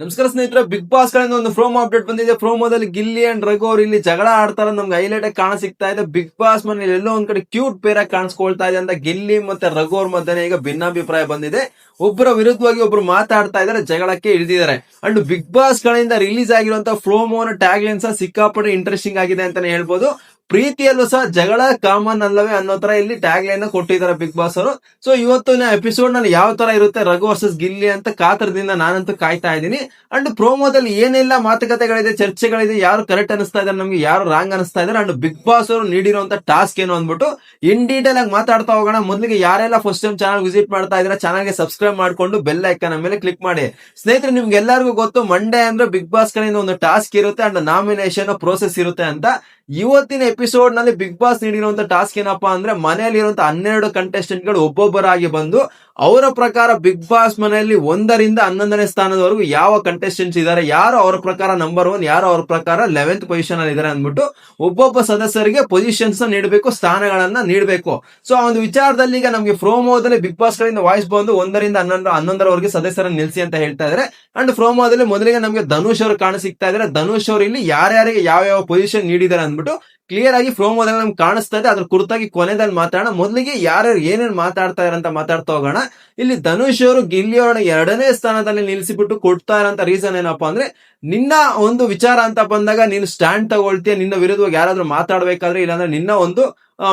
ನಮಸ್ಕಾರ ಸ್ನೇಹಿತರೆ big boss ಕಡೆಯಿಂದ ಒಂದು ಪ್ರೋಮೋ ಅಪ್ಡೇಟ್ ಬಂದಿದೆ. ಪ್ರೋಮೋದಲ್ಲಿ ಗಿಲ್ಲಿ ಅಂಡ್ ರಘು ಅವ್ರು ಇಲ್ಲಿ ಜಗಳ ಆಡ್ತಾರೆ ನಮ್ಗೆ ಹೈಲೈಟ್ ಆಗಿ ಕಾಣ ಇದೆ. ಬಿಗ್ ಬಾಸ್ ಮನೇಲಿ ಎಲ್ಲೋ ಒಂದ್ ಕಡೆ ಕ್ಯೂಟ್ ಪೇರ್ ಆಗಿ ಕಾಣಿಸ್ಕೊಳ್ತಾ ಇದೆ ಅಂತ ಗಿಲ್ಲಿ ಮತ್ತೆ ರಘು ಅವ್ರ ಮಧ್ಯೆ ಈಗ ಭಿನ್ನಾಭಿಪ್ರಾಯ ಬಂದಿದೆ. ಒಬ್ಬರ ವಿರುದ್ಧವಾಗಿ ಒಬ್ರು ಮಾತಾಡ್ತಾ ಇದಾರೆ ಜಗಳಕ್ಕೆ ಇಳಿದಿದ್ದಾರೆ. ಅಂಡ್ ಬಿಗ್ ಬಾಸ್ ಕಡೆಯಿಂದ ರಿಲೀಸ್ ಆಗಿರುವಂತ ಪ್ರೋಮೋನ ಟ್ಯಾಗ್ ಲೈನ್ ಸಹ ಸಿಕ್ಕಾಪಟ್ಟೆ ಇಂಟ್ರೆಸ್ಟಿಂಗ್ ಆಗಿದೆ ಅಂತಾನೆ ಹೇಳ್ಬೋದು. ಪ್ರೀತಿಯಲ್ಲೂ ಸಹ ಜಗಳ ಕಾಮನ್ ಅಲ್ಲವೇ ಅನ್ನೋ ತರ ಇಲ್ಲಿ ಟ್ಯಾಗ್ ಲೈನ್ ಕೊಟ್ಟಿದ್ದಾರೆ ಬಿಗ್ ಬಾಸ್ ಅವರು. ಸೊ ಇವತ್ತಿನ ಎಪಿಸೋಡ್ನಲ್ಲಿ ಯಾವ ತರ ಇರುತ್ತೆ ರಘು ವರ್ಸಸ್ ಗಿಲ್ಲಿ ಅಂತ ಕಾತರದಿಂದ ನಾನಂತೂ ಕಾಯ್ತಾ ಇದ್ದೀನಿ. ಅಂಡ್ ಪ್ರೋಮೋದಲ್ಲಿ ಏನೆಲ್ಲ ಮಾತುಕತೆಗಳಿದೆ, ಚರ್ಚೆಗಳಿದೆ, ಯಾರು ಕರೆಕ್ಟ್ ಅನಿಸ್ತಾ ಇದಾರೆ ನಮ್ಗೆ ಯಾರು ರಾಂಗ್ ಅನಿಸ್ತಾ ಇದಾರೆ ಅಂಡ್ ಬಿಗ್ ಬಾಸ್ ಅವರು ನೀಡಿರುವಂತ ಟಾಸ್ಕ್ ಏನು ಅಂದ್ಬಿಟ್ಟು ಇನ್ ಡೀಟೇಲ್ ಆಗಿ ಮಾತಾಡ್ತಾ ಹೋಗೋಣ. ಮೊದಲಿಗೆ ಯಾರೆಲ್ಲ ಫಸ್ಟ್ ಟೈಮ್ ಚಾನಲ್ ವಿಸಿಟ್ ಮಾಡ್ತಾ ಇದ್ರೆ ಚಾನಲ್ಗೆ ಸಬ್ಸ್ಕ್ರೈಬ್ ಮಾಡ್ಕೊಂಡು ಬೆಲ್ ಐಕನ್ ಮೇಲೆ ಕ್ಲಿಕ್ ಮಾಡಿ. ಸ್ನೇಹಿತರೆ ನಿಮ್ಗೆ ಎಲ್ಲರಿಗೂ ಗೊತ್ತು ಮಂಡೇ ಅಂದ್ರೆ ಬಿಗ್ ಬಾಸ್ ಕಡೆಯಿಂದ ಒಂದು ಟಾಸ್ಕ್ ಇರುತ್ತೆ ಅಂಡ್ ನಾಮಿನೇಷನ್ ಪ್ರೋಸೆಸ್ ಇರುತ್ತೆ ಅಂತ. ಇವತ್ತಿನ ಎಪಿಸೋಡ್ನಲ್ಲಿ ಬಿಗ್ ಬಾಸ್ ನೀಡಿರುವಂತ ಟಾಸ್ಕ್ ಏನಪ್ಪಾ ಅಂದ್ರೆ ಮನೆಯಲ್ಲಿರುವಂತ ಹನ್ನೆರಡು ಕಂಟೆಸ್ಟೆಂಟ್ಗಳು ಒಬ್ಬೊಬ್ಬರಾಗಿ ಬಂದು ಅವರ ಪ್ರಕಾರ ಬಿಗ್ ಬಾಸ್ ಮನೆಯಲ್ಲಿ ಒಂದರಿಂದ ಹನ್ನೊಂದನೇ ಸ್ಥಾನದವರೆಗೂ ಯಾವ ಕಂಟೆಸ್ಟೆಂಟ್ಸ್ ಇದಾರೆ ಯಾರು ಅವರ ಪ್ರಕಾರ ನಂಬರ್ ಒನ್ ಯಾರು ಅವರ ಪ್ರಕಾರ ಲೆವೆಂತ್ ಪೊಸಿಷನ್ ಅಲ್ಲಿ ಇದಾರೆ ಅಂದ್ಬಿಟ್ಟು ಒಬ್ಬೊಬ್ಬ ಸದಸ್ಯರಿಗೆ ಪೊಸಿಷನ್ಸ್ ನೀಡಬೇಕು, ಸ್ಥಾನಗಳನ್ನ ನೀಡಬೇಕು. ಸೊ ಆ ಒಂದು ವಿಚಾರದಲ್ಲಿ ಈಗ ನಮಗೆ ಪ್ರೋಮೋದಲ್ಲಿ ಬಿಗ್ ಬಾಸ್ ಗಳಿಂದ ವಾಯ್ಸ್ ಬಂದು ಒಂದರಿಂದ ಹನ್ನೊಂದು, ಹನ್ನೊಂದರವರೆಗೆ ಸದಸ್ಯರನ್ನು ನಿಲ್ಲಿಸಿ ಅಂತ ಹೇಳ್ತಾ ಇದ್ದಾರೆ. ಅಂಡ್ ಪ್ರೋಮೋದಲ್ಲಿ ಮೊದಲಿಗೆ ನಮಗೆ ಧನುಷ್ ಅವರು ಕಾಣ ಸಿಗ್ತಾ ಇದ್ದಾರೆ. ಧನುಷ್ ಅವರು ಇಲ್ಲಿ ಯಾರ್ಯಾರಿಗೆ ಯಾವ ಯಾವ ಪೊಸಿಷನ್ ನೀಡಿದ್ದಾರೆ ಅಂದ್ಬಿಟ್ಟು ಕ್ಲಿಯರ್ ಆಗಿ ಪ್ರೋಮೋದಲ್ಲಿ ನಮ್ಗೆ ಕಾಣಿಸ್ತಾ ಇದೆ ಅದ್ರ ಕುರಿತಾಗಿ ಕೊನೆದಲ್ಲಿ ಮಾತಾಡೋಣ. ಮೊದಲಿಗೆ ಯಾರ್ಯಾರು ಏನೇನು ಮಾತಾಡ್ತಾ ಇರಂತ ಮಾತಾಡ್ತಾ ಹೋಗೋಣ. ಇಲ್ಲಿ ಧನುಷ್ ಅವರು ಗಿಲ್ಲಿ ಅವರನ್ನ ಎರಡನೇ ಸ್ಥಾನದಲ್ಲಿ ನಿಲ್ಲಿಸಿಬಿಟ್ಟು ಕೊಡ್ತಾ ಇರೋಂತ ರೀಸನ್ ಏನಪ್ಪಾ ಅಂದ್ರೆ, ನಿನ್ನ ಒಂದು ವಿಚಾರ ಅಂತ ಬಂದಾಗ ನೀನು ಸ್ಟ್ಯಾಂಡ್ ತಗೊಳ್ತೀಯ, ನಿನ್ನ ವಿರುದ್ಧವಾಗಿ ಯಾರಾದ್ರೂ ಮಾತಾಡ್ಬೇಕಾದ್ರೆ, ಇಲ್ಲಾಂದ್ರೆ ನಿನ್ನ ಒಂದು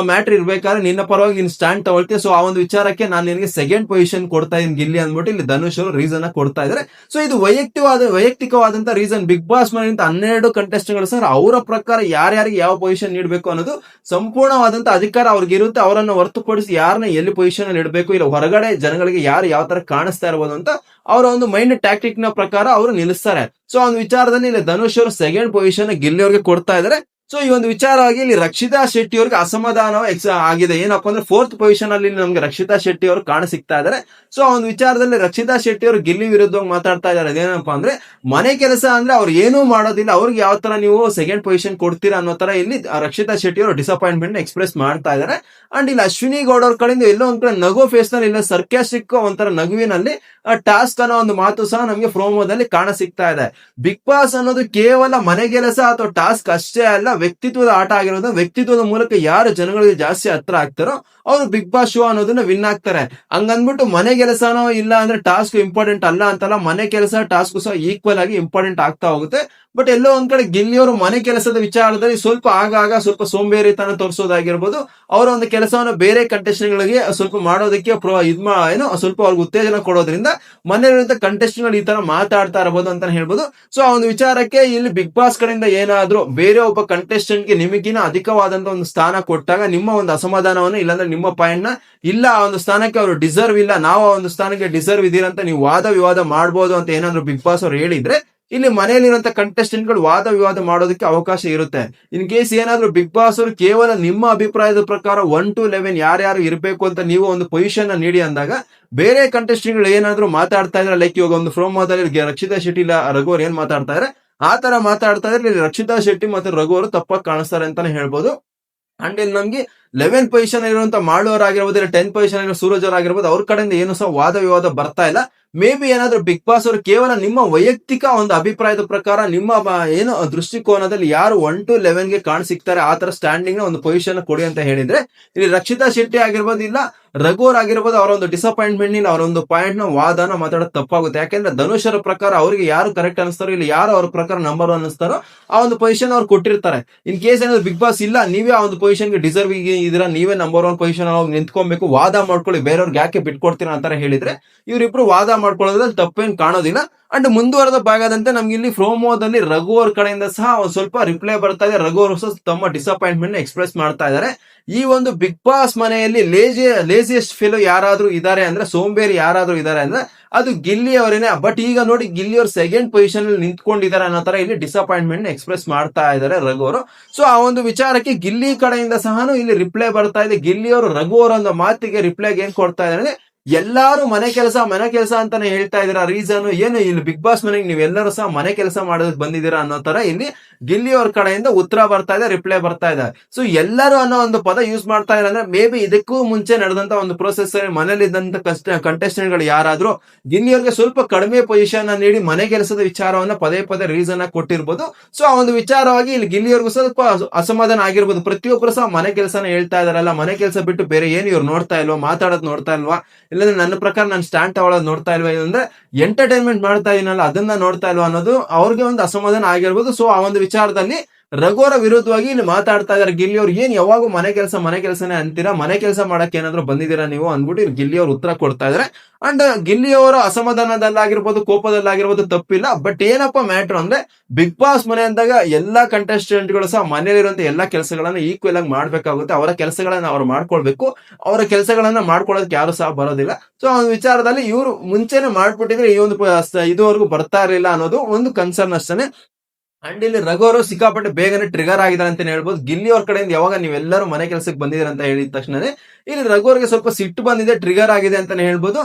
ಮ್ಯಾಟ್ರ್ ಇರ್ಬೇಕಾದ್ರೆ ನಿನ್ನ ಪರವಾಗಿ ನೀನು ಸ್ಟ್ಯಾಂಡ್ ತಗೊಳ್ತೀಯ. ಸೊ ಆ ಒಂದು ವಿಚಾರಕ್ಕೆ ನಾನು ನಿನಗೆ ಸೆಕೆಂಡ್ ಪೊಸಿಷನ್ ಕೊಡ್ತಾ ಇದ್ದೀನಿ ಗಿಲ್ಲಿ ಅಂದ್ಬಿಟ್ಟು ಇಲ್ಲಿ ಧನುಷ್ ಅವರು ರೀಸನ್ ಕೊಡ್ತಾ ಇದ್ದಾರೆ ಸೊ ಇದು ವೈಯಕ್ತಿಕವಾದ ವೈಯಕ್ತಿಕವಾದಂತ ರೀಸನ್ ಬಿಗ್ ಬಾಸ್ ಮನೆಯಿಂದ ಹನ್ನೆರಡು ಕಂಟೆಸ್ಟ್ಗಳು ಸರ್, ಅವರ ಪ್ರಕಾರ ಯಾರ್ಯಾರಿಗೆ ಯಾವ ಪೊಸಿಷನ್ ನೀಡಬೇಕು ಅನ್ನೋದು ಸಂಪೂರ್ಣವಾದಂತ ಅಧಿಕಾರ ಅವ್ರಿಗೆ ಇರುತ್ತೆ. ಅವರನ್ನು ಹೊರತುಪಡಿಸಿ ಯಾರನ್ನ ಎಲ್ಲಿ ಪೊಸಿಷನ್ ಅಲ್ಲಿ ಇಡಬೇಕು, ಇಲ್ಲ ಹೊರಗಡೆ ಜನಗಳಿಗೆ ಯಾರು ಯಾವ ತರ ಕಾಣಿಸ್ತಾ ಇರ್ಬೋದು ಅಂತ ಅವರ ಒಂದು ಮೈಂಡ್ ಟ್ಯಾಕ್ಟಿಕ್ನ ಪ್ರಕಾರ ಅವರು ನಿಲ್ಲಿಸ್ತಾರೆ. ಸೊ ಒಂದು ವಿಚಾರದಲ್ಲಿ ಇಲ್ಲಿ ಧನುಷ್ ಅವರು ಸೆಕೆಂಡ್ ಪೊಸಿಷನ್ ಗಿಲ್ಲಿ ಅವ್ರಿಗೆ ಕೊಡ್ತಾ ಇದ್ದಾರೆ ಸೊ ಈ ಒಂದು ವಿಚಾರವಾಗಿ ಇಲ್ಲಿ ರಕ್ಷಿತಾ ಶೆಟ್ಟಿ ಅವ್ರಿಗೆ ಅಸಮಾಧಾನ ಎಕ್ಸ್ ಆಗಿದೆ. ಏನಪ್ಪ ಅಂದ್ರೆ ಫೋರ್ತ್ ಪೊಸಿಷನ್ ಅಲ್ಲಿ ನಮ್ಗೆ ರಕ್ಷಿತಾ ಶೆಟ್ಟಿ ಅವರು ಕಾಣ ಸಿಗ್ತಾ ಇದಾರೆ. ಸೊ ಆ ಒಂದು ವಿಚಾರದಲ್ಲಿ ರಕ್ಷಿತಾ ಶೆಟ್ಟಿ ಅವರು ಗಿಲ್ಲಿ ವಿರುದ್ಧವಾಗಿ ಮಾತಾಡ್ತಾ ಇದಾರೆ. ಅದೇನಪ್ಪ ಅಂದ್ರೆ ಮನೆ ಕೆಲಸ ಅಂದ್ರೆ ಅವ್ರು ಏನೂ ಮಾಡೋದಿಲ್ಲ. ಅವ್ರಿಗೆ ಯಾವ ತರ ನೀವು ಸೆಕೆಂಡ್ ಪೊಸಿಷನ್ ಕೊಡ್ತೀರಾ ಅನ್ನೋ ತರ ಇಲ್ಲಿ ರಕ್ಷಿತಾ ಶೆಟ್ಟಿ ಅವರು ಡಿಸಪಾಯಿಂಟ್ಮೆಂಟ್ ಎಕ್ಸ್ಪ್ರೆಸ್ ಮಾಡ್ತಾ ಇದಾರೆ. ಅಂಡ್ ಇಲ್ಲಿ ಅಶ್ವಿನಿ ಗೌಡ ಅವ್ರ ಕಡೆಯಿಂದ ಎಲ್ಲೋ ಒಂದ್ ಕಡೆ ನಗು ಫೇಸ್ನಲ್ಲಿ ಇಲ್ಲ ಸರ್ಕ್ಯಾಸ್ಟಿಕ್ ಒಂಥರ ನಗುವಿನಲ್ಲಿ ಟಾಸ್ಕ್ ಅನ್ನೋ ಒಂದು ಮಾತು ಸಹ ನಮಗೆ ಪ್ರೋಮೋದಲ್ಲಿ ಕಾಣ ಸಿಗ್ತಾ ಇದೆ. ಬಿಗ್ ಬಾಸ್ ಅನ್ನೋದು ಕೇವಲ ಮನೆ ಕೆಲಸ ಅಥವಾ ಟಾಸ್ಕ್ ಅಷ್ಟೇ ಅಲ್ಲ ವ್ಯಕ್ತಿತ್ವದ ಆಟ ಆಗಿರೋದು ವ್ಯಕ್ತಿತ್ವದ ಮೂಲಕ ಯಾರು ಜನಗಳಿಗೆ ಜಾಸ್ತಿ ಹತ್ರ ಆಗ್ತಾರೋ ಅವರು ಬಿಗ್ ಬಾಸ್ ಶೋ ಅನ್ನೋದನ್ನ ವಿನ್ ಆಗ್ತಾರೆ. ಹಂಗಂದ್ಬಿಟ್ಟು ಮನೆ ಕೆಲಸನೋ ಇಲ್ಲ ಅಂದ್ರೆ ಟಾಸ್ಕ್ ಇಂಪಾರ್ಟೆಂಟ್ ಅಲ್ಲ ಅಂತಲ್ಲ ಮನೆ ಕೆಲಸ ಟಾಸ್ಕ್ ಸಹ ಈಕ್ವಲ್ ಆಗಿ ಇಂಪಾರ್ಟೆಂಟ್ ಆಗ್ತಾ ಹೋಗುತ್ತೆ. ಬಟ್ ಎಲ್ಲೋ ಒಂದ್ ಕಡೆ ಗಿಲ್ಲಿಯವರು ಮನೆ ಕೆಲಸದ ವಿಚಾರದಲ್ಲಿ ಸ್ವಲ್ಪ ಆಗಾಗ ಸ್ವಲ್ಪ ಸೋಂಬೇರಿತನ ತೋರಿಸೋದಾಗಿರ್ಬೋದು. ಅವರ ಒಂದು ಕೆಲಸವನ್ನು ಬೇರೆ ಕಂಟೆಸ್ಟೆಂಟ್ಗಳಿಗೆ ಗಳಿಗೆ ಸ್ವಲ್ಪ ಮಾಡೋದಕ್ಕೆ ಇದ್ಮ ಏನು ಸ್ವಲ್ಪ ಅವ್ರಿಗೆ ಉತ್ತೇಜನ ಕೊಡೋದ್ರಿಂದ ಮನೆಯಲ್ಲಿರುವಂತ contestant ಗಳು ಈ ತರ ಮಾತಾಡ್ತಾ ಇರಬಹುದು ಅಂತ ಹೇಳ್ಬೋದು. ಸೊ ಆ ಒಂದು ವಿಚಾರಕ್ಕೆ ಇಲ್ಲಿ ಬಿಗ್ ಬಾಸ್ ಕಡೆಯಿಂದ ಏನಾದ್ರೂ ಬೇರೆ ಒಬ್ಬ ಕಂಟೆಸ್ಟೆಂಟ್ಗೆ ನಿಮಗಿನ ಅಧಿಕವಾದಂತ ಒಂದು ಸ್ಥಾನ ಕೊಟ್ಟಾಗ ನಿಮ್ಮ ಒಂದು ಅಸಮಾಧಾನವನ್ನು ಇಲ್ಲಾಂದ್ರೆ ನಿಮ್ಮ ಪಾಯಿಂಟ್ನ ಇಲ್ಲ, ಆ ಒಂದು ಸ್ಥಾನಕ್ಕೆ ಅವರು ಡಿಸರ್ವ್ ಇಲ್ಲ, ನಾವು ಆ ಒಂದು ಸ್ಥಾನಕ್ಕೆ ಡಿಸರ್ವ್ ಇದೀರಂತ ನೀವು ವಾದ ವಿವಾದ ಮಾಡ್ಬೋದು ಅಂತ ಏನಾದ್ರು ಬಿಗ್ ಬಾಸ್ ಅವ್ರು ಹೇಳಿದ್ರೆ ಇಲ್ಲಿ ಮನೆಯಲ್ಲಿರುವಂತ ಕಂಟೆಸ್ಟೆಂಟ್ಗಳು ಗಳು ವಾದ ವಿವಾದ ಮಾಡೋದಕ್ಕೆ ಅವಕಾಶ ಇರುತ್ತೆ. ಇನ್ ಕೇಸ್ ಏನಾದ್ರೂ ಬಿಗ್ ಬಾಸ್ ಅವರು ಕೇವಲ ನಿಮ್ಮ ಅಭಿಪ್ರಾಯದ ಪ್ರಕಾರ ಒನ್ ಟು ಲೆವೆನ್ ಯಾರ್ಯಾರು ಇರಬೇಕು ಅಂತ ನೀವು ಒಂದು ಪೊಸಿಷನ್ ನೀಡಿ ಅಂದಾಗ, ಬೇರೆ ಕಂಟೆಸ್ಟೆಂಟ್ಗಳು ಗಳು ಏನಾದ್ರೂ ಮಾತಾಡ್ತಾ ಇದ್ರೆ ಲೈಕ್ ಇವಾಗ ಒಂದು ಪ್ರೋಮೋದಲ್ಲಿ ರಕ್ಷಿತಾ ಶೆಟ್ಟಿ ಇಲ್ಲ, ರಘು ಅವ್ರು ಏನ್ ಮಾತಾಡ್ತಾ ಇದ್ರೆ, ಆ ತರ ಮಾತಾಡ್ತಾ ಇದ್ರೆ ಇಲ್ಲಿ ರಕ್ಷಿತಾ ಶೆಟ್ಟಿ ಮತ್ತೆ ರಘು ಅವರು ತಪ್ಪಾಗಿ ಕಾಣಿಸ್ತಾರೆ ಅಂತಾನೆ ಹೇಳ್ಬೋದು. ಅಂಡ್ ಇಲ್ಲಿ ನಮ್ಗೆ ಲೆವೆನ್ ಪೊಸಿಷನ್ ಇರುವಂತ ಮಾಡುವವರಾಗಿರ್ಬೋದು ಇಲ್ಲ ಟೆನ್ ಪೊಸಿಷನ್ ಇರೋ ಸೂರಜ್ ಆಗಿರ್ಬೋದು, ಅವ್ರ ಕಡೆಯಿಂದ ಏನು ಸಹ ವಾದ ವಿವಾದ ಬರ್ತಾ ಇಲ್ಲ. ಮೇ ಬಿ ಏನಾದ್ರೂ ಬಿಗ್ ಬಾಸ್ ಅವರು ಕೇವಲ ನಿಮ್ಮ ವೈಯಕ್ತಿಕ ಒಂದು ಅಭಿಪ್ರಾಯದ ಪ್ರಕಾರ, ನಿಮ್ಮ ಏನು ದೃಷ್ಟಿಕೋನದಲ್ಲಿ ಯಾರು ಒನ್ ಟು ಲೆವೆನ್ಗೆ ಕಾಣ ಸಿಗ್ತಾರೆ, ಆ ತರ ಸ್ಟ್ಯಾಂಡಿಂಗ್ನ ಒಂದು ಪೊಸಿಷನ್ ಕೊಡಿ ಅಂತ ಹೇಳಿದ್ರೆ, ಇಲ್ಲಿ ರಕ್ಷಿತಾ ಶೆಟ್ಟಿ ಆಗಿರ್ಬೋದು, ಇಲ್ಲ ರಘುವರ್ ಆಗಿರ್ಬೋದು ಅವರೊಂದು ಡಿಸಪಾಯಿಂಟ್ಮೆಂಟ್ನಿಂದ ಅವರ ಒಂದು ಪಾಯಿಂಟ್ನ ವಾದನ ಮಾತಾಡೋದು ತಪ್ಪಾಗುತ್ತೆ. ಯಾಕೆಂದ್ರೆ ಧನುಷರ ಪ್ರಕಾರ ಅವರಿಗೆ ಯಾರು ಕರೆಕ್ಟ್ ಅನಿಸ್ತಾರೋ ಇಲ್ಲಿ ಯಾರು ಅವ್ರ ಪ್ರಕಾರ ನಂಬರ್ ಒನ್ ಅನಿಸ್ತಾರೋ ಆ ಒಂದು ಪೊಸಿಷನ್ ಅವ್ರು ಕೊಟ್ಟಿರ್ತಾರೆ. ಇನ್ ಕೇಸ್ ಏನಾದ್ರು ಬಿಗ್ ಬಾಸ್ ಇಲ್ಲ, ನೀವೇ ಆ ಒಂದು ಪೊಸಿಷನ್ಗೆ ಡಿಸರ್ವ್ ಇದೀರಾ ನೀವೇ ನಂಬರ್ ಒನ್ ಪೊಸಿಷನ್ ಹೋಗಿ ನಿಂತ್ಕೊಬೇಕು, ವಾದ ಮಾಡ್ಕೊಳ್ಳಿ, ಬೇರೆಯವ್ರಿಗೆ ಯಾಕೆ ಬಿಟ್ಕೊಡ್ತೀರಾ ಅಂತಾರೆ ಹೇಳಿದ್ರೆ, ಇವ್ರಿಬ್ರು ವಾದ ಮಾಡ್ಕೊಳ್ಳೋದ್ರಲ್ಲಿ ತಪ್ಪೇನ್ ಕಾಣೋದಿಲ್ಲ. ಅಂಡ್ ಮುಂದುವರೆದ ಭಾಗದಂತೆ ನಮ್ಗೆ ಇಲ್ಲಿ ಪ್ರೋಮೋದಲ್ಲಿ ರಘು ಅವ್ರ ಕಡೆಯಿಂದ ಸಹ ಒಂದ್ ಸ್ವಲ್ಪ ರಿಪ್ಲೈ ಬರ್ತಾ ಇದೆ. ರಘು ಅವರು ಸಹ ತಮ್ಮ ಡಿಸಪಾಯಿಂಟ್ಮೆಂಟ್ ಎಕ್ಸ್ಪ್ರೆಸ್ ಮಾಡ್ತಾ ಇದ್ದಾರೆ ಈ ಒಂದು ಬಿಗ್ ಬಾಸ್ ಮನೆಯಲ್ಲಿ ಲೇಜಿ ಲೇಸಿಯಸ್ಟ್ ಫೀಲ್ ಯಾರಾದ್ರೂ ಇದಾರೆ ಅಂದ್ರೆ, ಸೋಂಬೇರಿ ಯಾರಾದ್ರೂ ಇದಾರೆ ಅಂದ್ರೆ, ಅದು ಗಿಲ್ಲಿ ಅವರೇನೆ. ಬಟ್ ಈಗ ನೋಡಿ ಗಿಲ್ಲಿ ಅವ್ರ ಸೆಕೆಂಡ್ ಪೊಸಿಷನ್ ಅಲ್ಲಿ ನಿಂತ್ಕೊಂಡಿದ್ದಾರೆ ಅನ್ನೋ ತರ ಇಲ್ಲಿ ಡಿಸಪಾಯಿಂಟ್ಮೆಂಟ್ ಎಕ್ಸ್ಪ್ರೆಸ್ ಮಾಡ್ತಾ ಇದ್ದಾರೆ ರಘು ಅವರು. ಸೊ ಆ ಒಂದು ವಿಚಾರಕ್ಕೆ ಗಿಲ್ಲಿ ಕಡೆಯಿಂದ ಸಹ ಇಲ್ಲಿ ರಿಪ್ಲೈ ಬರ್ತಾ ಇದೆ. ಗಿಲ್ಲಿ ಅವರು ರಘು ಅವರ ಒಂದು ಮಾತಿಗೆ ರಿಪ್ಲೈಗೆ ಏನ್ ಕೊಡ್ತಾ ಇದ್ದಾರೆ ಅಂದ್ರೆ ಎಲ್ಲಾರು ಮನೆ ಕೆಲಸ ಮನೆ ಕೆಲಸ ಅಂತಾನೆ ಹೇಳ್ತಾ ಇದೀರ ರೀಸನ್ ಏನು? ಇಲ್ಲಿ ಬಿಗ್ ಬಾಸ್ ಮನೆಗೆ ನೀವೆಲ್ಲರೂ ಸಹ ಮನೆ ಕೆಲಸ ಮಾಡೋದಕ್ಕೆ ಬಂದಿದ್ದೀರಾ ಅನ್ನೋ ತರ ಇಲ್ಲಿ ಗಿಲ್ಲಿ ಅವ್ರ ಕಡೆಯಿಂದ ಉತ್ತರ ಬರ್ತಾ ಇದೆ ರಿಪ್ಲೈ ಬರ್ತಾ ಇದೆ. ಸೊ ಎಲ್ಲರೂ ಅನ್ನೋ ಒಂದು ಪದ ಯೂಸ್ ಮಾಡ್ತಾ ಇಲ್ಲ ಅಂದ್ರೆ ಮೇ ಬಿ ಇದಕ್ಕೂ ಮುಂಚೆ ನಡೆದಂತ ಒಂದು ಪ್ರೊಸೆಸ್ ಮನೇಲಿ ಇದ್ದಂತ ಕಂಟೆಸ್ಟೆಂಟ್ಗಳು ಯಾರಾದ್ರೂ ಗಿಲ್ಲಿ ಅವ್ರಿಗೆ ಸ್ವಲ್ಪ ಕಡಿಮೆ ಪೊಸಿಷನ್ ನೀಡಿ ಮನೆ ಕೆಲಸದ ವಿಚಾರವನ್ನ ಪದೇ ಪದೇ ರೀಸನ್ ಆಗಿ ಕೊಟ್ಟಿರ್ಬೋದು. ಸೊ ಆ ಒಂದು ವಿಚಾರವಾಗಿ ಇಲ್ಲಿ ಗಿಲ್ಲಿಯವ್ರಿಗೂ ಸ್ವಲ್ಪ ಅಸ- ಅಸಮಾಧಾನ ಆಗಿರ್ಬೋದು. ಪ್ರತಿಯೊಬ್ಬರು ಸಹ ಮನೆ ಕೆಲಸನ ಹೇಳ್ತಾ ಇದಾರಲ್ಲ ಮನೆ ಕೆಲಸ ಬಿಟ್ಟು ಬೇರೆ ಏನು ಇವ್ರು ನೋಡ್ತಾ ಇಲ್ವಾ, ಮಾತಾಡೋದು ನೋಡ್ತಾ ಇಲ್ವಾ, ಇಲ್ಲಾಂದ್ರೆ ನನ್ನ ಪ್ರಕಾರ ನಾನು ಸ್ಟ್ಯಾಂಡ್ ತಗೊಳ್ಳೋದು ನೋಡ್ತಾ ಇಲ್ವಾ ಅಂದ್ರೆ ಎಂಟರ್ಟೈನ್ಮೆಂಟ್ ಮಾಡ್ತಾ ಇದೀನಲ್ಲ, ಅದನ್ನ ನೋಡ್ತಾ ಇಲ್ವಾ ಅನ್ನೋದು ಅವ್ರಿಗೆ ಒಂದು ಅಸಮಾಧಾನ ಆಗಿರ್ಬೋದು. ಸೊ ಆ ಒಂದು ವಿಚಾರದಲ್ಲಿ ರಘುವರ ವಿರುದ್ಧವಾಗಿ ಇಲ್ಲಿ ಮಾತಾಡ್ತಾ ಇದಾರೆ ಗಿಲ್ಲಿ ಅವ್ರು ಏನ್ ಯಾವಾಗೂ ಮನೆ ಕೆಲಸ, ಮನೆ ಕೆಲಸನೇ ಅಂತೀರಾ? ಮನೆ ಕೆಲಸ ಮಾಡಕ್ಕೆ ಏನಾದ್ರು ಬಂದಿದ್ದೀರಾ ನೀವು ಅಂದ್ಬಿಟ್ಟು ಇಲ್ಲಿ ಗಿಲ್ಲಿ ಅವ್ರು ಉತ್ತರ ಕೊಡ್ತಾ ಇದಾರೆ ಅಂಡ್ ಗಿಲ್ಲಿ ಅವರ ಅಸಮಾಧಾನದಲ್ಲಾಗಿರ್ಬೋದು, ಕೋಪದಲ್ಲಾಗಿರ್ಬೋದು ತಪ್ಪಿಲ್ಲ. ಬಟ್ ಏನಪ್ಪ ಮ್ಯಾಟ್ರ್ ಅಂದ್ರೆ, ಬಿಗ್ ಬಾಸ್ ಮನೆ ಅಂದಾಗ ಎಲ್ಲಾ ಕಂಟೆಸ್ಟೆಂಟ್ಗಳು ಸಹ ಮನೆಯಲ್ಲಿರುವಂತ ಎಲ್ಲಾ ಕೆಲಸಗಳನ್ನ ಈಕ್ವಲ್ ಆಗಿ ಮಾಡ್ಬೇಕಾಗುತ್ತೆ. ಅವರ ಕೆಲಸಗಳನ್ನ ಅವ್ರು ಮಾಡ್ಕೊಳ್ಬೇಕು. ಅವರ ಕೆಲಸಗಳನ್ನ ಮಾಡ್ಕೊಳ್ಳೋದಕ್ಕೆ ಯಾರು ಸಹ ಬರೋದಿಲ್ಲ. ಸೊ ಆ ವಿಚಾರದಲ್ಲಿ ಇವರು ಮುಂಚೆನೆ ಮಾಡ್ಬಿಟ್ಟಿದ್ರೆ ಈ ಒಂದು ಇದುವರೆಗೂ ಬರ್ತಾ ಇರಲಿಲ್ಲ ಅನ್ನೋದು ಒಂದು ಕನ್ಸರ್ನ್ ಅಷ್ಟೇ ಅಂಡ್ ಇಲ್ಲಿ ರಘು ಅವರು ಸಿಕ್ಕಾಪಟ್ಟೆ ಬೇಗನೆ ಟ್ರಿಗರ್ ಆಗಿದ್ದಾರೆ ಅಂತ ಹೇಳ್ಬೋದು. ಗಿಲ್ಲಿ ಅವ್ರ ಕಡೆಯಿಂದ ಯಾವಾಗ ನೀವೆಲ್ಲರೂ ಮನೆ ಕೆಲಸಕ್ಕೆ ಬಂದಿದ್ದೀರ ಅಂತ ಹೇಳಿದ ತಕ್ಷಣನೇ ಇಲ್ಲಿ ರಘು ಅವ್ರಿಗೆ ಸ್ವಲ್ಪ ಸಿಟ್ಟು ಬಂದಿದೆ ಟ್ರಿಗರ್ ಆಗಿದೆ ಅಂತಾನೆ ಹೇಳ್ಬೋದು.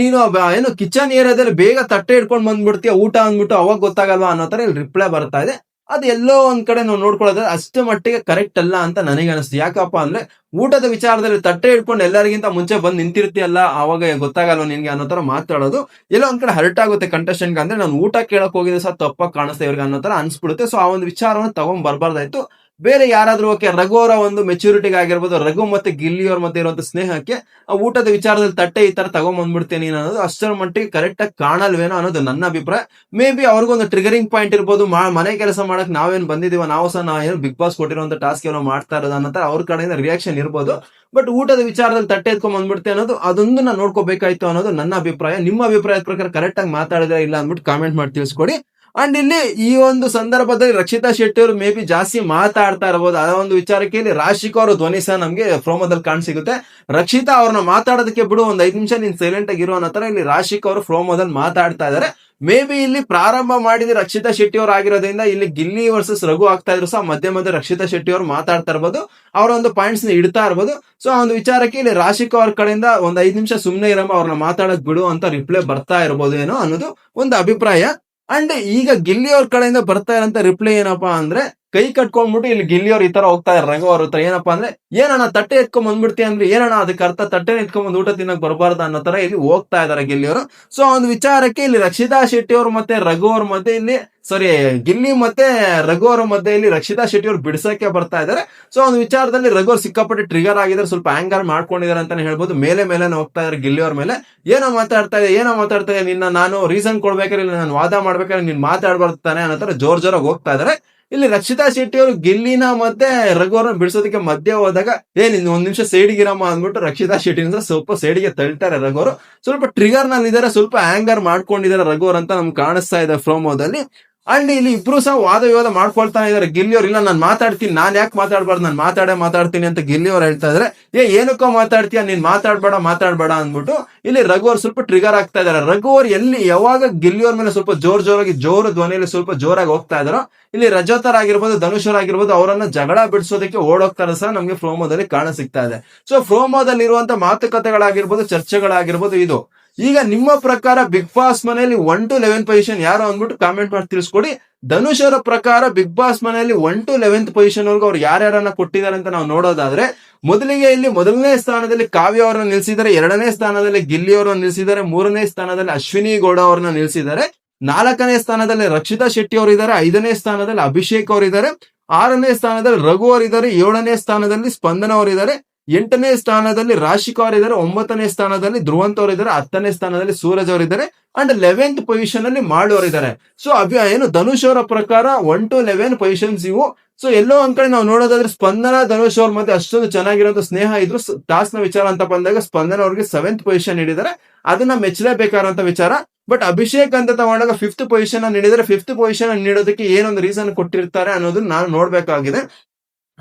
ನೀನು ಏನು ಕಿಚನ್ ಏರಿಯಾದಲ್ಲಿ ಬೇಗ ತಟ್ಟೆ ಇಟ್ಕೊಂಡು ಬಂದ್ಬಿಡ್ತೀಯ, ಊಟ ಅಂದ್ಬಿಟ್ಟು ಅವಾಗ ಗೊತ್ತಾಗಲ್ವಾ ಅನ್ನೋ ತರ ಇಲ್ಲಿ ರಿಪ್ಲೈ ಬರ್ತಾ ಇದೆ. ಅದು ಎಲ್ಲೋ ಒಂದ್ ಕಡೆ ನಾವು ನೋಡ್ಕೊಳ್ಳೋದ್ರೆ ಅಷ್ಟು ಮಟ್ಟಿಗೆ ಕರೆಕ್ಟ್ ಅಲ್ಲ ಅಂತ ನನಗೆ ಅನಿಸ್ತು. ಯಾಕಪ್ಪ ಅಂದ್ರೆ ಊಟದ ವಿಚಾರದಲ್ಲಿ ತಟ್ಟೆ ಇಟ್ಕೊಂಡು ಎಲ್ಲರಿಗಿಂತ ಮುಂಚೆ ಬಂದು ನಿಂತಿರ್ತೀಯಲ್ಲ ಅವಾಗ ಗೊತ್ತಾಗಲ್ಲ ನಿನ್ಗೆ ಅನ್ನೋ ತರ ಮಾತಾಡೋದು. ಎಲ್ಲೋ ಒಂದ್ ಕಡೆ ಹರ್ಟ್ ಆಗುತ್ತೆ ಕಂಟೆಸ್ಟೆಂಟ್ ಅಂದ್ರೆ ನಾನು ಊಟ ಕೇಳಕ್ ಹೋಗಿದ್ರೆ ಸಹ ತಪ್ಪಾಗಿ ಕಾಣಿಸ್ತಾ ಇವ್ರಿಗೆ ಅನ್ನೋ ತರ ಅನ್ಸ್ಬಿಡುತ್ತೆ. ಸೊ ಆ ಒಂದು ವಿಚಾರವನ್ನು ತಗೊಂಡ್ ಬರ್ಬಾರ್ದಾಯ್ತು ಬೇರೆ ಯಾರಾದ್ರೂ ಓಕೆ ರಘು ಅವರ ಒಂದು ಮೆಚುರಿಟಿಗೆ ಆಗಿರ್ಬೋದು, ರಘು ಮತ್ತೆ ಗಿಲ್ಲಿ ಅವ್ರ ಮಧ್ಯೆ ಇರುವಂತ ಸ್ನೇಹಕ್ಕೆ ಆ ಊಟದ ವಿಚಾರದಲ್ಲಿ ತಟ್ಟೆ ಈ ತರ ತಗೊಂಡ್ ಬಂದ್ಬಿಡ್ತೇನೆ ಅನ್ನೋದು ಅಷ್ಟರ ಮಟ್ಟಿಗೆ ಕರೆಕ್ಟ್ ಆಗಿ ಕಾಣಲ್ವೇನೋ ಅನ್ನೋದು ನನ್ನ ಅಭಿಪ್ರಾಯ. ಮೇ ಬಿ ಅವ್ರಿಗೊಂದು ಟ್ರಿಗರಿಂಗ್ ಪಾಯಿಂಟ್ ಇರ್ಬೋದು ಮನೆ ಕೆಲಸ ಮಾಡಕ್ ನಾವೇನ್ ಬಂದಿದೀವ, ನಾವು ಸಹ ನಾ ಏನು ಬಿಗ್ ಬಾಸ್ ಕೊಟ್ಟಿರುವಂತ ಟಾಸ್ಕ್ ಏನೋ ಮಾಡ್ತಾ ಇರೋದು ಅನ್ನೋ ಅವ್ರ ಕಡೆಯಿಂದ ರಿಯಾಕ್ಷನ್ ಇರ್ಬೋದು. ಬಟ್ ಊಟದ ವಿಚಾರದಲ್ಲಿ ತಟ್ಟೆ ಎತ್ಕೊಂಡ್ ಬಂದ್ಬಿಡ್ತೆ ಅನ್ನೋದು ಅದೊಂದು ನಾನು ನೋಡ್ಕೋಬೇಕಾಯ್ತು ಅನ್ನೋದು ನನ್ನ ಅಭಿಪ್ರಾಯ. ನಿಮ್ಮ ಅಭಿಪ್ರಾಯದ ಪ್ರಕಾರ ಕರೆಕ್ಟ್ ಆಗಿ ಮಾತಾಡಿದ್ರೆ ಇಲ್ಲ ಅಂದ್ಬಿಟ್ಟು ಕಾಮೆಂಟ್ ಮಾಡಿ ತಿಳಿಸ್ಕೊಡಿ. ಅಂಡ್ ಇಲ್ಲಿ ಈ ಒಂದು ಸಂದರ್ಭದಲ್ಲಿ ರಕ್ಷಿತಾ ಶೆಟ್ಟಿ ಅವರು ಮೇ ಬಿ ಜಾಸ್ತಿ ಮಾತಾಡ್ತಾ ಇರಬಹುದು ಆ ಒಂದು ವಿಚಾರಕ್ಕೆ ಇಲ್ಲಿ ರಾಶಿಕ್ ಅವರು ಧ್ವನಿ ಸಹ ನಮ್ಗೆ ಪ್ರೋಮೋದಲ್ಲಿ ಕಾಣ್ ಸಿಗುತ್ತೆ ರಕ್ಷಿತಾ ಅವ್ರನ್ನ ಮಾತಾಡೋದಕ್ಕೆ ಬಿಡು, ಒಂದ್ ಐದು ನಿಮಿಷ ನೀನ್ ಸೈಲೆಂಟ್ ಆಗಿರೋ ಅನ್ನೋ ತರ ಇಲ್ಲಿ ರಾಶಿಕ್ ಅವರು ಪ್ರೋಮೋದಲ್ಲಿ ಮಾತಾಡ್ತಾ ಇದಾರೆ. ಮೇ ಬಿ ಇಲ್ಲಿ ಪ್ರಾರಂಭ ಮಾಡಿದ ರಕ್ಷಿತಾ ಶೆಟ್ಟಿ ಅವರು ಆಗಿರೋದ್ರಿಂದ ಇಲ್ಲಿ ಗಿಲ್ಲಿ ವರ್ಸಸ್ ರಘು ಆಗ್ತಾ ಇದ್ರು ಸಹ ಮಧ್ಯ ಮಧ್ಯೆ ರಕ್ಷಿತಾ ಶೆಟ್ಟಿ ಅವರು ಮಾತಾಡ್ತಾ ಇರ್ಬೋದು. ಅವರ ಒಂದು ಪಾಯಿಂಟ್ಸ್ನ ಇಡ್ತಾ ಇರ್ಬೋದು. ಸೊ ಆ ಒಂದು ವಿಚಾರಕ್ಕೆ ಇಲ್ಲಿ ರಾಶಿಕ್ ಅವ್ರ ಕಡೆಯಿಂದ ಒಂದ್ ಐದು ನಿಮಿಷ ಸುಮ್ನೆ ಇರಮ್ಮ, ಅವ್ರನ್ನ ಮಾತಾಡಕ್ ಬಿಡು ಅಂತ ರಿಪ್ಲೈ ಬರ್ತಾ ಇರ್ಬೋದು ಏನೋ ಅನ್ನೋದು ಒಂದು ಅಭಿಪ್ರಾಯ. ಅಂಡ್ ಈಗ ಗಿಲ್ಲಿ ಅವ್ರ ಕಡೆಯಿಂದ ಬರ್ತಾ ಇರೋಂತ ರಿಪ್ಲೈ ಏನಪ್ಪಾ ಅಂದ್ರೆ ಕೈ ಕಟ್ಕೊಂಡ್ಬಿಟ್ಟು ಇಲ್ಲಿ ಗಿಲ್ಲಿ ಅವ್ರು ಈ ತರ ಹೋಗ್ತಾ ಇದ್ದಾರೆ ರಂಗ ಅವ್ರ ಹತ್ರ. ಏನಪ್ಪಾ ಅಂದ್ರೆ, ಏನಣ್ಣ ತಟ್ಟೆ ಎತ್ಕೊಂಡ್ ಬಂದ್ಬಿಡ್ತೀಯ ಅಂದ್ರೆ, ಏನಣ್ಣ ಅದಕ್ಕೆ ಅರ್ಥ ತಟ್ಟೆ ಎತ್ಕೊಂಡ್ ಊಟ ತಿನ್ನಕ್ ಬರಬಾರ್ದು ಅನ್ನೋ ತರ ಇಲ್ಲಿ ಹೋಗ್ತಾ ಇದಾರೆ ಗಿಲ್ಲಿಯವರು. ಸೊ ಒಂದು ವಿಚಾರಕ್ಕೆ ಇಲ್ಲಿ ರಕ್ಷಿತಾ ಶೆಟ್ಟಿ ಅವ್ರ ಮತ್ತೆ ರಘು ಅವ್ರ ಮಧ್ಯೆ ಇಲ್ಲಿ ಸಾರಿ ಗಿಲ್ಲಿ ಮತ್ತೆ ರಘು ಅವ್ರ ಮಧ್ಯೆ ಇಲ್ಲಿ ರಕ್ಷಿತಾ ಶೆಟ್ಟಿ ಅವ್ರು ಬಿಡ್ಸಕ್ಕೆ ಬರ್ತಾ ಇದಾರೆ ಸೊ ಒಂದು ವಿಚಾರದಲ್ಲಿ ರಘು ಸಿಕ್ಕಾಪಟ್ಟೆ ಟ್ರಿಗರ್ ಆಗಿದ್ರೆ ಸ್ವಲ್ಪ ಆಂಗರ್ ಮಾಡ್ಕೊಂಡಿದ್ದಾರೆ ಅಂತಾನೆ ಹೇಳ್ಬೋದು. ಮೇಲೆ ಮೇಲೆ ಹೋಗ್ತಾ ಇದಾರೆ ಗಿಲ್ಲಿ ಅವ್ರ ಮೇಲೆ. ಏನೋ ಮಾತಾಡ್ತಾ ಇದೆ, ಏನೋ ಮಾತಾಡ್ತಾ ಇದೆ, ನಿನ್ನ ನಾನು ರೀಸನ್ ಕೊಡ್ಬೇಕಾದ್ರೆ ನಾನು ವಾದ ಮಾಡ್ಬೇಕಾದ್ರೆ ನೀನ್ ಮಾತಾಡ್ಬಾರ್ದು ತಾನೆ ಅನ್ನೋ ತರ ಜೋರ್ ಜೋರಾಗಿ ಹೋಗ್ತಾ ಇದಾರೆ ಇಲ್ಲಿ ರಕ್ಷಿತಾ ಶೆಟ್ಟಿ ಅವರು ಗಿಲ್ಲಿನ ಮತ್ತೆ ರಘು ಅವ್ರನ್ನ ಬಿಡಿಸೋದಕ್ಕೆ ಮಧ್ಯೆ ಹೋದಾಗ ಏನ್ ಒಂದ್ ನಿಮಿಷ ಸೈಡಿಗಿರಮ್ಮ ಅಂದ್ಬಿಟ್ಟು ರಕ್ಷಿತಾ ಶೆಟ್ಟಿನಿಂದ ಸ್ವಲ್ಪ ಸೈಡ್ಗೆ ತಳ್ತಾರೆ ರಘುವರು ಸ್ವಲ್ಪ ಟ್ರಿಗರ್ನಲ್ಲಿ ಇದಾರೆ ಸ್ವಲ್ಪ ಆಂಗರ್ ಮಾಡ್ಕೊಂಡಿದ್ದಾರೆ ರಘು ಅವ್ರು ಅಂತ ನಮ್ಗೆ ಕಾಣಿಸ್ತಾ ಇದೆ ಫ್ರೋಮೋದಲ್ಲಿ ಅಂಡ್ ಇಲ್ಲಿ ಇಬ್ರು ಸಹ ವಾದ ವಿವಾದ ಮಾಡ್ಕೊಳ್ತಾ ಇದಾರೆ. ಗಿಲ್ಲಿಯವ್ರು ಇಲ್ಲ, ನಾನು ಮಾತಾಡ್ತೀನಿ, ನಾನು ಯಾಕೆ ಮಾತಾಡ್ಬಾರ್ದು, ನಾನು ಮಾತಾಡೇ ಮಾತಾಡ್ತೀನಿ ಅಂತ ಗಿಲ್ಲಿಯವ್ರು ಹೇಳ್ತಾ ಇದ್ರೆ. ಏ, ಏನಕ್ಕೋ ಮಾತಾಡ್ತೀಯ, ನೀನ್ ಮಾತಾಡ್ಬೇಡ ಮಾತಾಡ್ಬೇಡ ಅಂದ್ಬಿಟ್ಟು ಇಲ್ಲಿ ರಘು ಅವ್ರು ಸ್ವಲ್ಪ ಟ್ರಿಗರ್ ಆಗ್ತಾ ಇದಾರೆ. ರಘು ಅವ್ರು ಎಲ್ಲಿ, ಯಾವಾಗ ಗಿಲ್ಲಿಯವ್ರ ಮೇಲೆ ಸ್ವಲ್ಪ ಜೋರ್ ಜೋರಾಗಿ, ಜೋರು ಧ್ವನಿಯಲ್ಲಿ ಸ್ವಲ್ಪ ಜೋರಾಗಿ ಹೋಗ್ತಾ ಇದಾರೋ, ಇಲ್ಲಿ ರಜೋತರ್ ಆಗಿರ್ಬೋದು ಧನುಷರ್ ಆಗಿರ್ಬೋದು, ಅವರನ್ನ ಜಗಳ ಬಿಡಿಸೋದಕ್ಕೆ ಓಡೋಗ್ತಾರೆ ಸಹ ನಮ್ಗೆ ಫ್ರೋಮೋದಲ್ಲಿ ಕಾಣ ಸಿಗ್ತಾ ಇದೆ. ಸೊ ಫ್ರೋಮೋದಲ್ಲಿ ಇರುವಂತ ಮಾತುಕತೆಗಳಾಗಿರ್ಬೋದು, ಚರ್ಚೆಗಳಾಗಿರ್ಬೋದು ಇದು. ಈಗ ನಿಮ್ಮ ಪ್ರಕಾರ ಬಿಗ್ ಬಾಸ್ ಮನೆಯಲ್ಲಿ ಒನ್ ಟು ಲೆವೆನ್ ಪೊಸಿಷನ್ ಯಾರು ಅಂದ್ಬಿಟ್ಟು ಕಾಮೆಂಟ್ ಮಾಡಿ ತಿಳಿಸ್ಕೊಡಿ. ಧನುಷ್ ಅವರ ಪ್ರಕಾರ ಬಿಗ್ ಬಾಸ್ ಮನೆಯಲ್ಲಿ ಒನ್ ಟು ಲೆವೆಂತ್ ಪೊಸಿಷನ್ ವರ್ಗ ಅವ್ರು ಯಾರ್ಯಾರನ್ನ ಕೊಟ್ಟಿದ್ದಾರೆ ಅಂತ ನಾವು ನೋಡೋದಾದ್ರೆ, ಮೊದಲಿಗೆ ಇಲ್ಲಿ ಮೊದಲನೇ ಸ್ಥಾನದಲ್ಲಿ ಕಾವ್ಯ ಅವರನ್ನ ನಿಲ್ಸಿದ್ದಾರೆ, ಎರಡನೇ ಸ್ಥಾನದಲ್ಲಿ ಗಿಲ್ಲಿ ಅವರನ್ನ ನಿಲ್ಸಿದ್ದಾರೆ, ಮೂರನೇ ಸ್ಥಾನದಲ್ಲಿ ಅಶ್ವಿನಿ ಗೌಡ ಅವರನ್ನ ನಿಲ್ಸಿದ್ದಾರೆ, ನಾಲ್ಕನೇ ಸ್ಥಾನದಲ್ಲಿ ರಕ್ಷಿತಾ ಶೆಟ್ಟಿ ಅವರು ಇದ್ದಾರೆ, ಐದನೇ ಸ್ಥಾನದಲ್ಲಿ ಅಭಿಷೇಕ್ ಅವರಿದ್ದಾರೆ ಆರನೇ ಸ್ಥಾನದಲ್ಲಿ ರಘು ಅವರಿದ್ದಾರೆ ಏಳನೇ ಸ್ಥಾನದಲ್ಲಿ ಸ್ಪಂದನ ಅವರು ಇದ್ದಾರೆ ಎಂಟನೇ ಸ್ಥಾನದಲ್ಲಿ ರಾಶಿಕ್ ಅವರು ಇದ್ದಾರೆ ಒಂಬತ್ತನೇ ಸ್ಥಾನದಲ್ಲಿ ಧ್ರುವಂತ್ ಅವರು ಇದ್ದಾರೆ ಹತ್ತನೇ ಸ್ಥಾನದಲ್ಲಿ ಸೂರಜ್ ಅವರಿದ್ದಾರೆ ಅಂಡ್ ಲೆವೆಂತ್ ಪೊಸಿಷನ್ ಅಲ್ಲಿ ಇದ್ದಾರೆ ಸೊ ಅಭಿ ಏನು ಧನುಷ್ ಅವರ ಪ್ರಕಾರ ಒನ್ ಟು ಲೆವೆನ್ ಪೊಸಿಷನ್ಸ್ ಇವು. ಸೊ ಎಲ್ಲೋ ಅಂಕಡೆ ಕಡೆ ನಾವು ನೋಡೋದಾದ್ರೆ ಸ್ಪಂದನ, ಧನುಷ್ ಅವ್ರ ಮತ್ತೆ ಅಷ್ಟೊಂದು ಚೆನ್ನಾಗಿರೋಂಥ ಸ್ನೇಹ ಇದ್ರು. ಟಾಸ್ನ ವಿಚಾರ ಅಂತ ಬಂದಾಗ ಸ್ಪಂದನ ಅವ್ರಿಗೆ ಸೆವೆಂತ್ ಪೊಸಿಷನ್ ನೀಡಿದ್ದಾರೆ. ಅದನ್ನ ಮೆಚ್ಚಲೇಬೇಕಾದಂತ ವಿಚಾರ. ಬಟ್ ಅಭಿಷೇಕ್ ಅಂತ ತಗೊಂಡಾಗ ಫಿಫ್ತ್ ಪೊಸಿಷನ್ ನೀಡಿದರೆ ಫಿಫ್ತ್ ಪೊಸಿಷನ್ ನೀಡೋದಕ್ಕೆ ಏನೊಂದು ರೀಸನ್ ಕೊಟ್ಟಿರ್ತಾರೆ ಅನ್ನೋದನ್ನ ನಾನು ನೋಡ್ಬೇಕಾಗಿದೆ.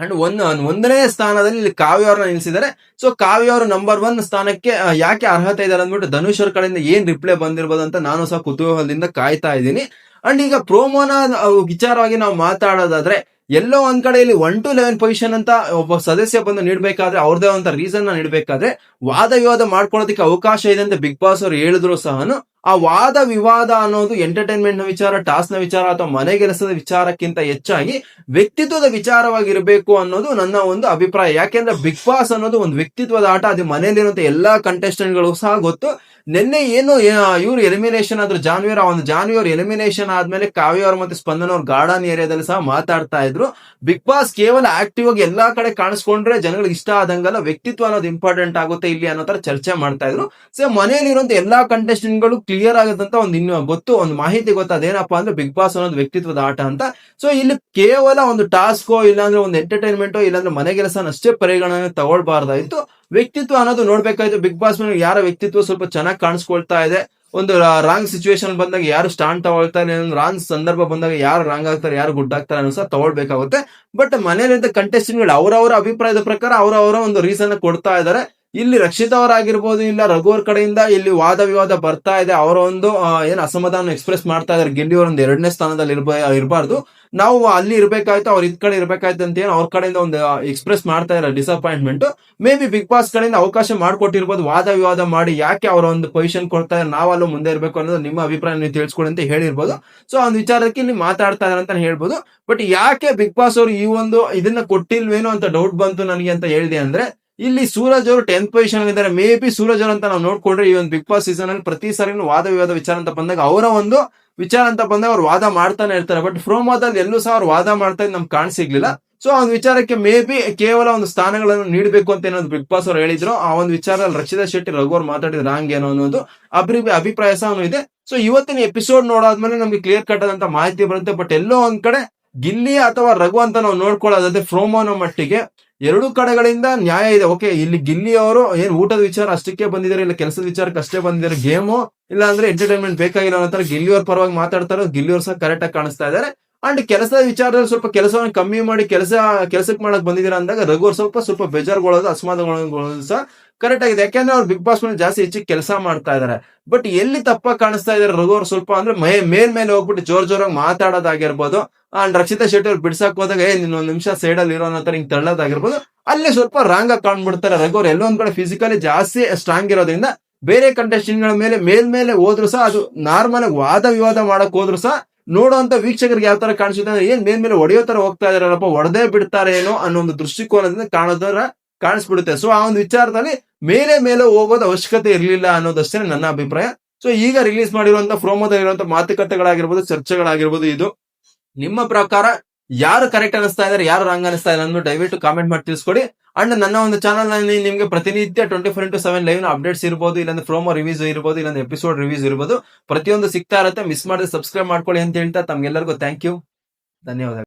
ಅಂಡ್ ಒಂದ್ ಒಂದನೇ ಸ್ಥಾನದಲ್ಲಿ ಇಲ್ಲಿ ಕಾವ್ಯ ಅವ್ರನ್ನ ನಿಲ್ಸಿದ್ದಾರೆ. ಸೊ ಕಾವ್ಯ ಅವರು ನಂಬರ್ ಒನ್ ಸ್ಥಾನಕ್ಕೆ ಯಾಕೆ ಅರ್ಹತೆ ಇದ್ದಾರೆ ಅಂದ್ಬಿಟ್ಟು ಧನುಷ್ ಅವ್ರ ಕಡೆಯಿಂದ ಏನ್ ರಿಪ್ಲೈ ಬಂದಿರ್ಬೋದು ಅಂತ ನಾನು ಸಹ ಕುತೂಹಲದಿಂದ ಕಾಯ್ತಾ ಇದ್ದೀನಿ. ಅಂಡ್ ಈಗ ಪ್ರೋಮೋನ ವಿಚಾರವಾಗಿ ನಾವು ಮಾತಾಡೋದಾದ್ರೆ, ಎಲ್ಲೋ ಒಂದ್ ಕಡೆ ಇಲ್ಲಿ ಒನ್ ಟು ಲೆವೆನ್ ಪೊಸಿಷನ್ ಅಂತ ಒಬ್ಬ ಸದಸ್ಯ ಬಂದು ನೀಡಬೇಕಾದ್ರೆ ಅವ್ರದೇ ಅಂತ ರೀಸನ್ ನೀಡಬೇಕಾದ್ರೆ ವಾದ ವಿವಾದ ಮಾಡ್ಕೊಳ್ಳೋದಕ್ಕೆ ಅವಕಾಶ ಇದೆ ಅಂತ ಬಿಗ್ ಬಾಸ್ ಅವರು ಹೇಳಿದ್ರು ಸಹ ಆ ವಾದ ವಿವಾದ ಅನ್ನೋದು ಎಂಟರ್ಟೈನ್ಮೆಂಟ್ನ ವಿಚಾರ ಟಾಸ್ಕ್ನ ವಿಚಾರ ಅಥವಾ ಮನೆ ಕೆಲಸದ ವಿಚಾರಕ್ಕಿಂತ ಹೆಚ್ಚಾಗಿ ವ್ಯಕ್ತಿತ್ವದ ವಿಚಾರವಾಗಿರಬೇಕು ಅನ್ನೋದು ನನ್ನ ಒಂದು ಅಭಿಪ್ರಾಯ. ಯಾಕೆಂದ್ರೆ ಬಿಗ್ ಬಾಸ್ ಅನ್ನೋದು ಒಂದು ವ್ಯಕ್ತಿತ್ವದ ಆಟ. ಅದು ಮನೆಯಲ್ಲಿರುವಂತ ಎಲ್ಲಾ ಕಂಟೆಸ್ಟೆಂಟ್ಗಳು ಸಹ ಗೊತ್ತು. ನಿನ್ನೆ ಏನು ಇವ್ರು ಎಲಿಮಿನೇಷನ್ ಆದ್ರು ಜಾನ್ವಿಯರ್ ಆ ಒಂದು ಜಾನ್ವಿಯರ್ ಎಲಿಮಿನೇಷನ್ ಆದ್ಮೇಲೆ ಕಾವ್ಯ ಅವ್ರ ಮತ್ತೆ ಸ್ಪಂದನ ಅವ್ರ ಗಾರ್ಡನ್ ಏರಿಯಾದಲ್ಲಿ ಸಹ ಮಾತಾಡ್ತಾ ಇದ್ರು. ಬಿಗ್ ಬಾಸ್ ಕೇವಲ ಆಕ್ಟಿವ್ ಆಗಿ ಎಲ್ಲಾ ಕಡೆ ಕಾಣಿಸ್ಕೊಂಡ್ರೆ ಜನಗಳಿಗೆ ಇಷ್ಟ ಆದಂಗಲ್ಲ, ವ್ಯಕ್ತಿತ್ವ ಅನ್ನೋದು ಇಂಪಾರ್ಟೆಂಟ್ ಆಗುತ್ತೆ ಇಲ್ಲಿ ಅನ್ನೋ ತರ ಚರ್ಚೆ ಮಾಡ್ತಾ ಇದ್ರು. ಸೊ ಮನೆಯಲ್ಲಿರುವಂತ ಎಲ್ಲಾ ಕಂಟೆಸ್ಟೆಂಟ್ಗಳು ಕ್ಲಿಯರ್ ಆಗದಂತ ಒಂದು ಇನ್ನು ಗೊತ್ತು, ಒಂದು ಮಾಹಿತಿ ಗೊತ್ತು ಅದೇನಪ್ಪಾ ಅಂದ್ರೆ ಬಿಗ್ ಬಾಸ್ ಅನ್ನೋದು ವ್ಯಕ್ತಿತ್ವದ ಆಟ ಅಂತ. ಸೊ ಇಲ್ಲಿ ಕೇವಲ ಒಂದು ಟಾಸ್ಕೋ ಇಲ್ಲಾಂದ್ರೆ ಒಂದು ಎಂಟರ್ಟೈನ್ಮೆಂಟ್ ಇಲ್ಲಾಂದ್ರೆ ಮನೆ ಕೆಲಸ ಅಷ್ಟೇ ಪರಿಗಣನೆ ತಗೊಳ್ಬಾರ್ದಾಯ್ತು ವ್ಯಕ್ತಿತ್ವ ಅನ್ನೋದು ನೋಡ್ಬೇಕಾಯ್ತು ಬಿಗ್ ಬಾಸ್ ಮೇಲೆ ಯಾರ ವ್ಯಕ್ತಿತ್ವ ಸ್ವಲ್ಪ ಚೆನ್ನಾಗಿ ಕಾಣಿಸ್ಕೊಳ್ತಾ ಇದೆ. ಒಂದು ರಾಂಗ್ ಸಿಚುವೇಶನ್ ಬಂದಾಗ ಯಾರು ಸ್ಟಾಂಡ್ ತಗೊಳ್ತಾರೆ ರಾಂಗ್ ಸಂದರ್ಭ ಬಂದಾಗ ಯಾರು ರಾಂಗ್ ಆಗ್ತಾರೆ, ಯಾರು ಗುಡ್ ಆಗ್ತಾರೆ ಅನ್ನೋ ಸಹ ತಗೊಳ್ಬೇಕಾಗುತ್ತೆ. ಬಟ್ ಮನೆಯಲ್ಲಿದ್ದ ಕಂಟೆಸ್ಟೆಂಟ್ಗಳು ಗಳು ಅವರವರ ಅಭಿಪ್ರಾಯದ ಪ್ರಕಾರ ಅವರವರ ಒಂದು ರೀಸನ್ ಕೊಡ್ತಾ ಇದ್ದಾರೆ. ಇಲ್ಲಿ ರಕ್ಷಿತ್ ಅವರಾಗಿರ್ಬೋದು, ಇಲ್ಲ ರಘುವರ್ ಕಡೆಯಿಂದ ಇಲ್ಲಿ ವಾದ ವಿವಾದ ಬರ್ತಾ ಇದೆ, ಅವರ ಒಂದು ಏನು ಅಸಮಾಧಾನ ಎಕ್ಸ್ಪ್ರೆಸ್ ಮಾಡ್ತಾ ಇದಾರೆ. ಗಿಲ್ಲಿ ಒಂದು ಎರಡನೇ ಸ್ಥಾನದಲ್ಲಿ ಇರ್ಬ, ಇರಬಾರ್ದು. ನಾವು ಅಲ್ಲಿ ಇರ್ಬೇಕಾಯ್ತು, ಅವ್ರ ಇದ್ ಕಡೆ ಇರ್ಬೇಕಾಯ್ತು ಅಂತ ಏನು ಅವ್ರ ಕಡೆಯಿಂದ ಒಂದು ಎಕ್ಸ್ಪ್ರೆಸ್ ಮಾಡ್ತಾ ಇದ್ದಾರೆ disappointment maybe big boss ಕಡೆಯಿಂದ ಅವಕಾಶ ಮಾಡ್ಕೊಟ್ಟಿರ್ಬೋದು, ವಾದ ವಿವಾದ ಮಾಡಿ ಯಾಕೆ ಅವರ ಒಂದು ಪೊಸಿಷನ್ ಕೊಡ್ತಾ ಇದ್ದಾರೆ ನಾವಲ್ಲೂ ಮುಂದೆ ಇರಬೇಕು ಅನ್ನೋದು ನಿಮ್ಮ ಅಭಿಪ್ರಾಯ, ನೀವು ತಿಳಿಸ್ಕೊಡಿ ಅಂತ ಹೇಳಿರ್ಬೋದು. ಸೊ ಆ ಒಂದು ವಿಚಾರಕ್ಕೆ ಇಲ್ಲಿ ಮಾತಾಡ್ತಾ ಇದಾರೆ ಅಂತ ಹೇಳ್ಬೋದು. ಬಟ್ ಯಾಕೆ ಬಿಗ್ ಬಾಸ್ ಅವರು ಈ ಒಂದು ಇದನ್ನ ಕೊಟ್ಟಿಲ್ವೇನೋ ಅಂತ ಡೌಟ್ ಬಂತು ನನಗೆ ಅಂತ ಹೇಳಿದೆ ಅಂದ್ರೆ ಇಲ್ಲಿ ಸೂರಜ್ ಅವರು ಟೆಂತ್ ಪೊಸಿಷನ್ ಇದ್ದಾರೆ. ಮೇ ಬಿ ಸೂರಜ್ ಅವರು ಅಂತ ನಾವು ನೋಡ್ಕೊಂಡ್ರೆ ಈ ಒಂದು ಬಿಗ್ ಬಾಸ್ ಸೀಸನ್ ಅಲ್ಲಿ ಪ್ರತಿ ಸಾರಿ ವಾದ ವಿವಾದ ವಿಚಾರ ಅಂತ ಬಂದಾಗ ಅವರ ಒಂದು ವಿಚಾರ ಅಂತ ಬಂದಾಗ ಅವ್ರು ವಾದ ಮಾಡ್ತಾನೆ ಇರ್ತಾರೆ. ಬಟ್ ಫ್ರೋಮೋದಲ್ಲಿ ಎಲ್ಲೂ ಸಹ ಅವ್ರು ವಾದ ಮಾಡ್ತಾ ಇದ್ ನಮ್ಗೆ ಕಾಣ್ ಸಿಗ್ಲಿಲ್ಲ. ಸೊ ಆ ಒಂದು ವಿಚಾರಕ್ಕೆ ಮೇ ಬಿ ಕೇವಲ ಒಂದು ಸ್ಥಾನಗಳನ್ನು ನೀಡಬೇಕು ಅಂತ ಏನೋ ಬಿಗ್ ಬಾಸ್ ಅವ್ರು ಹೇಳಿದ್ರು. ಆ ಒಂದು ವಿಚಾರದಲ್ಲಿ ರಕ್ಷಿತಾ ಶೆಟ್ಟಿ, ರಘು ಅವ್ರು ಮಾತಾಡಿದ ರಾಂಗ್ ಏನೋ ಅನ್ನೋದು ಅಭಿ, ಅಭಿಪ್ರಾಯ ಸಹ ಇದೆ ಸೊ ಇವತ್ತಿನ ಎಪಿಸೋಡ್ ನೋಡಾದ್ಮೇಲೆ ನಮ್ಗೆ ಕ್ಲಿಯರ್ ಕಟ್ ಆದಂತ ಮಾಹಿತಿ ಬರುತ್ತೆ. ಬಟ್ ಎಲ್ಲೋ ಒಂದ್ ಕಡೆ ಗಿಲ್ಲಿ ಅಥವಾ ರಘು ಅಂತ ನಾವು ನೋಡ್ಕೊಳ್ಳೋದಾದ್ರೆ ಫ್ರೋಮೋನ ಮಟ್ಟಿಗೆ ಎರಡು ಕಡೆಗಳಿಂದ ನ್ಯಾಯ ಇದೆ. ಓಕೆ, ಇಲ್ಲಿ ಗಿಲ್ಲಿ ಅವರು ಏನ್ ಊಟದ ವಿಚಾರ ಅಷ್ಟಕ್ಕೆ ಬಂದಿದ್ದಾರೆ, ಇಲ್ಲ ಕೆಲಸದ ವಿಚಾರಕ್ಕೆ ಅಷ್ಟೇ ಬಂದಿದ್ದಾರೆ, ಗೇಮು, ಇಲ್ಲ ಅಂದ್ರೆ ಎಂಟರ್ಟೈನ್ಮೆಂಟ್ ಬೇಕಾಗಿಲ್ಲ ಅನ್ನೋ ಗಿಲ್ಲಿಯವ್ರ ಪರವಾಗಿ ಮಾತಾಡ್ತಾರೆ ಗಿಲ್ಲಿಯವ್ರು ಸಹ ಕರೆಕ್ಟ್ ಆಗಿ ಕಾಣಿಸ್ತಾ ಇದ್ದಾರೆ. ಅಂಡ್ ಕೆಲಸದ ವಿಚಾರದಲ್ಲಿ ಸ್ವಲ್ಪ ಕೆಲಸವನ್ನು ಕಮ್ಮಿ ಮಾಡಿ, ಕೆಲಸ, ಕೆಲಸಕ್ಕೆ ಮಾಡಕ್ ಬಂದಿದ್ದೀರಾ ಅಂದಾಗ ರಘು ಅವ್ರು ಸ್ವಲ್ಪ ಸ್ವಲ್ಪ ಬೇಜಾರ್ಗೊಳ್ಳೋದು ಅಸಮಾಧಾನಗೊಳ್ಳೋದು ಸಹ ಕರೆಕ್ಟ್ ಆಗಿದೆ. ಯಾಕೆಂದ್ರೆ ಅವ್ರು ಬಿಗ್ ಬಾಸ್ ಮೇಲೆ ಜಾಸ್ತಿ ಹೆಚ್ಚಿಗೆ ಕೆಲಸ ಮಾಡ್ತಾ ಇದಾರೆ. ಬಟ್ ಎಲ್ಲಿ ತಪ್ಪ ಕಾಣಿಸ್ತಾ ಇದಾರೆ ರಘು ಅವ್ರು ಸ್ವಲ್ಪ ಅಂದ್ರೆ ಮೇ, ಮೇಲ್ ಮೇಲೆ ಹೋಗ್ಬಿಟ್ಟು ಜೋರ್ ಜೋರಾಗಿ ಮಾತಾಡೋದಾಗಿರ್ಬೋದು. ಅಂಡ್ ರಕ್ಷಿತಾ ಶೆಟ್ಟಿ ಅವ್ರು ಬಿಡ್ಸಕ್ ಹೋದಾಗ, ಏ, ನೀನ್ ಒಂದ್ ನಿಮಿಷ ಸೈಡ್ ಅಲ್ಲಿ ಇರೋ ತರ ಹಿಂಗ್ ತಳ್ಳೋದಾಗಿರ್ಬೋದು. ಅಲ್ಲಿ ಸ್ವಲ್ಪ ರಾಂಗ್ ಆಗಿ ಕಾಣ್ಬಿಡ್ತಾರೆ ರಘು ಅವ್ರು. ಎಲ್ಲೊಂದ್ ಕಡೆ ಫಿಸಿಕಲಿ ಜಾಸ್ತಿ ಸ್ಟ್ರಾಂಗ್ ಇರೋದ್ರಿಂದ ಬೇರೆ ಕಂಟೆಸ್ಟೆಂಟ್ಗಳ ಮೇಲೆ, ಮೇಲ್ ಮೇಲೆ ಹೋದ್ರು ಸಹ ಅದು ನಾರ್ಮಲ್ ಆಗಿ ವಾದ ವಿವಾದ ಮಾಡಕ್ ಹೋದ್ರು ಸಹ ನೋಡುವಂತ ವೀಕ್ಷಕರಿಗೆ ಯಾವ ತರ ಕಾಣಿಸುತ್ತೆ ಅಂದ್ರೆ ಏನ್ ಮೇಲ್ ಮೇಲೆ ಹೊಡೆಯೋ ತರ ಹೋಗ್ತಾ ಇದಾರಲ್ಲಪ್ಪ ಹೊಡೆದೇ ಬಿಡ್ತಾರೆ ಏನೋ ಅನ್ನೋ ಒಂದು ದೃಷ್ಟಿಕೋನದಿಂದ ಕಾಣೋದರ ಕಾಣಿಸ್ಬಿಡುತ್ತೆ. ಸೊ ಆ ಒಂದು ವಿಚಾರದಲ್ಲಿ ಮೇಲೆ ಮೇಲೆ ಹೋಗೋದು ಅವಶ್ಯಕತೆ ಇರಲಿಲ್ಲ ಅನ್ನೋದಷ್ಟೇ ನನ್ನ ಅಭಿಪ್ರಾಯ. ಸೊ ಈಗ ರಿಲೀಸ್ ಮಾಡಿರುವಂತ ಪ್ರೋಮೋದಲ್ಲಿರುವಂತ ಮಾತುಕತೆಗಳಾಗಿರ್ಬೋದು, ಚರ್ಚೆಗಳಾಗಿರ್ಬೋದು ಇದು. ನಿಮ್ಮ ಪ್ರಕಾರ ಯಾರು ಕರೆಕ್ಟ್ ಅನಿಸ್ತಾ ಇದಾರೆ ಯಾರು ರಾಂಗ್ ಅನಿಸ್ತಾ ಇಲ್ಲ ಅಂದ್ಬಿಟ್ಟು ದಯವಿಟ್ಟು ಕಾಮೆಂಟ್ ಮಾಡಿ ತಿಳಿಸ್ಕೊಡಿ. ಅಂಡ್ ನನ್ನ ಒಂದು ಚಾನಲ್ನಲ್ಲಿ ನಿಮಗೆ ಪ್ರತಿನಿತ್ಯ twenty four into seven live updates ಇರ್ಬೋದು, ಇಲ್ಲಾಂದ್ರೆ ಪ್ರೋಮೋ ರಿವ್ಯೂಸ್ ಇರ್ಬೋದು, ಇಲ್ಲಾಂದ್ರೆ ಎಪಿಸೋಡ್ ರಿವ್ಯೂಸ್ ಇರ್ಬೋದು. ಪ್ರತಿಯೊಂದು ಸಿಗ್ತಾ ಇರುತ್ತೆ ಮಿಸ್ ಮಾಡದೆ ಸಬ್ಸ್ಕ್ರೈಬ್ ಮಾಡ್ಕೊಳ್ಳಿ ಅಂತ ಹೇಳ್ತಾ ತಮ್ಗೆಲ್ಲರಿಗೂ ಥ್ಯಾಂಕ್ ಯು ಧನ್ಯವಾದಗಳು.